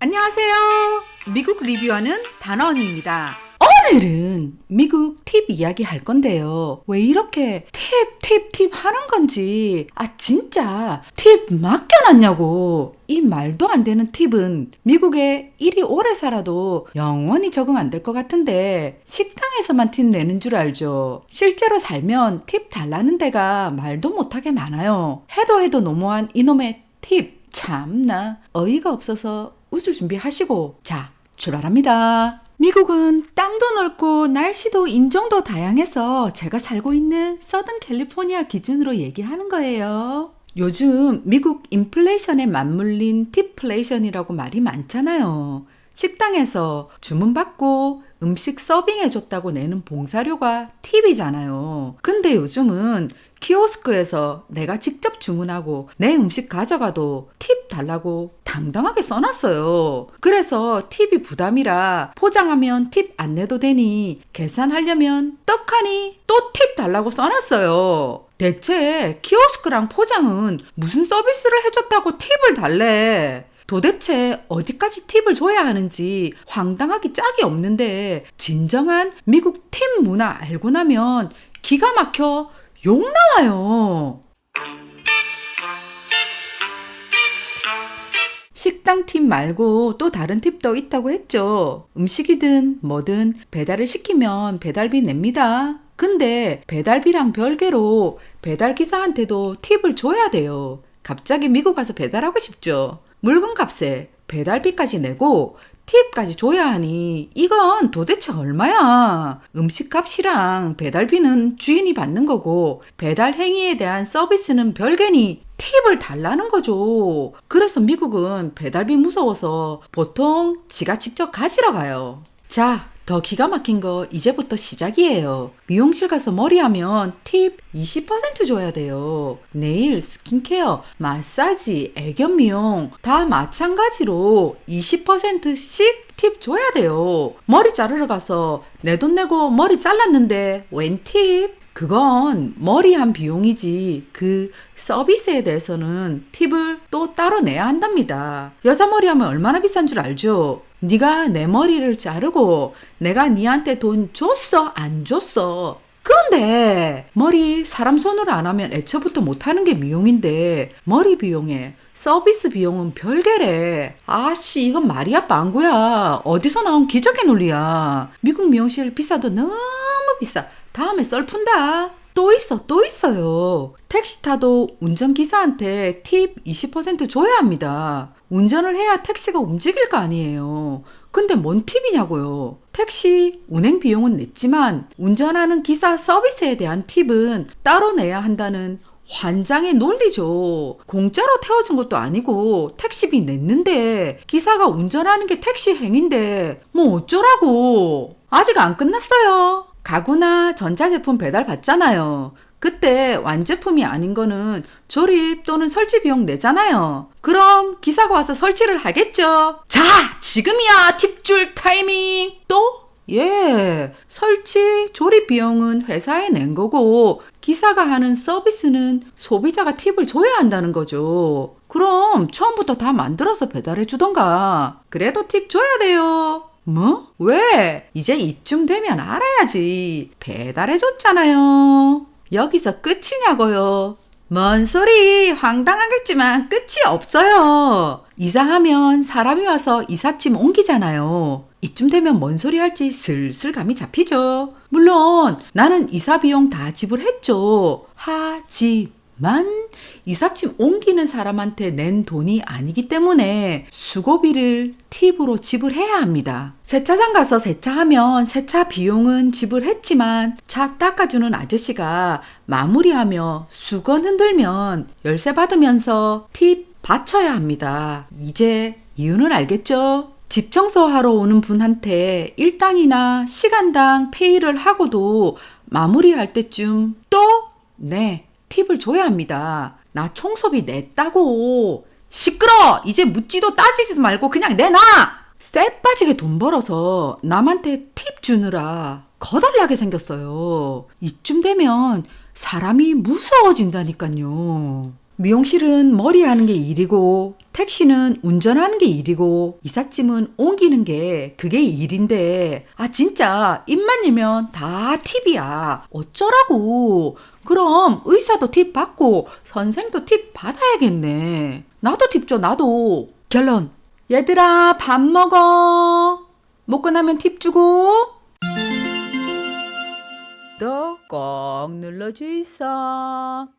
안녕하세요. 미국 리뷰하는 단어원입니다. 오늘은 미국 팁 이야기 할 건데요. 왜 이렇게 팁, 팁, 팁 하는 건지, 아, 진짜 팁 맡겨놨냐고. 이 말도 안 되는 팁은 미국에 일이 오래 살아도 영원히 적응 안 될 것 같은데, 식당에서만 팁 내는 줄 알죠. 실제로 살면 팁 달라는 데가 말도 못하게 많아요. 해도 해도 너무한 이놈의 팁. 참나 어이가 없어서 웃을 준비하시고 자 출발합니다. 미국은 땅도 넓고 날씨도 인종도 다양해서 제가 살고 있는 서든 캘리포니아 기준으로 얘기하는 거예요. 요즘 미국 인플레이션에 맞물린 팁플레이션이라고 말이 많잖아요. 식당에서 주문받고 음식 서빙해줬다고 내는 봉사료가 팁이잖아요. 근데 요즘은 키오스크에서 내가 직접 주문하고 내 음식 가져가도 팁 달라고 당당하게 써놨어요. 그래서 팁이 부담이라 포장하면 팁 안 내도 되니 계산하려면 떡하니 또 팁 달라고 써놨어요. 대체 키오스크랑 포장은 무슨 서비스를 해줬다고 팁을 달래? 도대체 어디까지 팁을 줘야 하는지 황당하기 짝이 없는데 진정한 미국 팁 문화 알고 나면 기가 막혀 욕 나와요. 식당 팁 말고 또 다른 팁도 있다고 했죠. 음식이든 뭐든 배달을 시키면 배달비 냅니다. 근데 배달비랑 별개로 배달 기사한테도 팁을 줘야 돼요. 갑자기 미국 가서 배달하고 싶죠. 물건 값에 배달비까지 내고 팁까지 줘야 하니 이건 도대체 얼마야? 음식 값이랑 배달비는 주인이 받는 거고 배달 행위에 대한 서비스는 별개니 팁을 달라는 거죠. 그래서 미국은 배달비 무서워서 보통 지가 직접 가지러 가요. 자, 더 기가 막힌 거 이제부터 시작이에요. 미용실 가서 머리하면 팁 20% 줘야 돼요. 네일, 스킨케어, 마사지, 애견 미용 다 마찬가지로 20%씩 팁 줘야 돼요. 머리 자르러 가서 내 돈 내고 머리 잘랐는데 웬 팁? 그건 머리 한 비용이지 그 서비스에 대해서는 팁을 또 따로 내야 한답니다. 여자 머리 하면 얼마나 비싼 줄 알죠? 네가 내 머리를 자르고 내가 네한테 돈 줬어 안 줬어 그런데 머리 사람 손으로 안 하면 애초부터 못하는 게 미용인데 머리 비용에 서비스 비용은 별개래. 아씨, 이건 말이야, 빵구야. 어디서 나온 기적의 논리야. 미국 미용실 비싸도 너무 비싸. 다음에 썰 푼다. 또 있어, 또 있어요. 택시 타도 운전기사한테 팁 20% 줘야 합니다. 운전을 해야 택시가 움직일 거 아니에요. 근데 뭔 팁이냐고요. 택시 운행 비용은 냈지만 운전하는 기사 서비스에 대한 팁은 따로 내야 한다는 환장의 논리죠. 공짜로 태워준 것도 아니고 택시비 냈는데 기사가 운전하는 게 택시 행인데 뭐 어쩌라고. 아직 안 끝났어요. 가구나 전자제품 배달 받잖아요. 그때 완제품이 아닌 거는 조립 또는 설치 비용 내잖아요. 그럼 기사가 와서 설치를 하겠죠. 자, 지금이야 팁줄 타이밍. 또? 예, 설치, 조립 비용은 회사에 낸 거고, 기사가 하는 서비스는 소비자가 팁을 줘야 한다는 거죠. 그럼 처음부터 다 만들어서 배달해 주던가. 그래도 팁 줘야 돼요. 뭐? 왜? 이제 이쯤 되면 알아야지. 배달해줬잖아요. 여기서 끝이냐고요. 뭔 소리 황당하겠지만 끝이 없어요. 이사하면 사람이 와서 이삿짐 옮기잖아요. 이쯤 되면 뭔 소리 할지 슬슬 감이 잡히죠. 물론 나는 이사 비용 다 지불했죠. 하지만 이삿짐 옮기는 사람한테 낸 돈이 아니기 때문에 수고비를 팁으로 지불해야 합니다. 세차장 가서 세차하면 세차 비용은 지불했지만 차 닦아주는 아저씨가 마무리하며 수건 흔들면 열쇠 받으면서 팁 바쳐야 합니다. 이제 이유는 알겠죠? 집 청소하러 오는 분한테 일당이나 시간당 페이를 하고도 마무리할 때쯤 또, 네, 팁을 줘야 합니다. 나 청소비 냈다고. 시끄러! 이제 묻지도 따지지도 말고 그냥 내놔! 쎄 빠지게 돈 벌어서 남한테 팁 주느라 거달나게 생겼어요. 이쯤 되면 사람이 무서워진다니까요. 미용실은 머리 하는 게 일이고, 택시는 운전하는 게 일이고, 이삿짐은 옮기는 게 그게 일인데, 아, 진짜, 입만 열면 다 팁이야. 어쩌라고. 그럼 의사도 팁 받고, 선생도 팁 받아야겠네. 나도 팁 줘, 나도. 결론. 얘들아, 밥 먹어. 먹고 나면 팁 주고. 또 꼭 눌러주이소.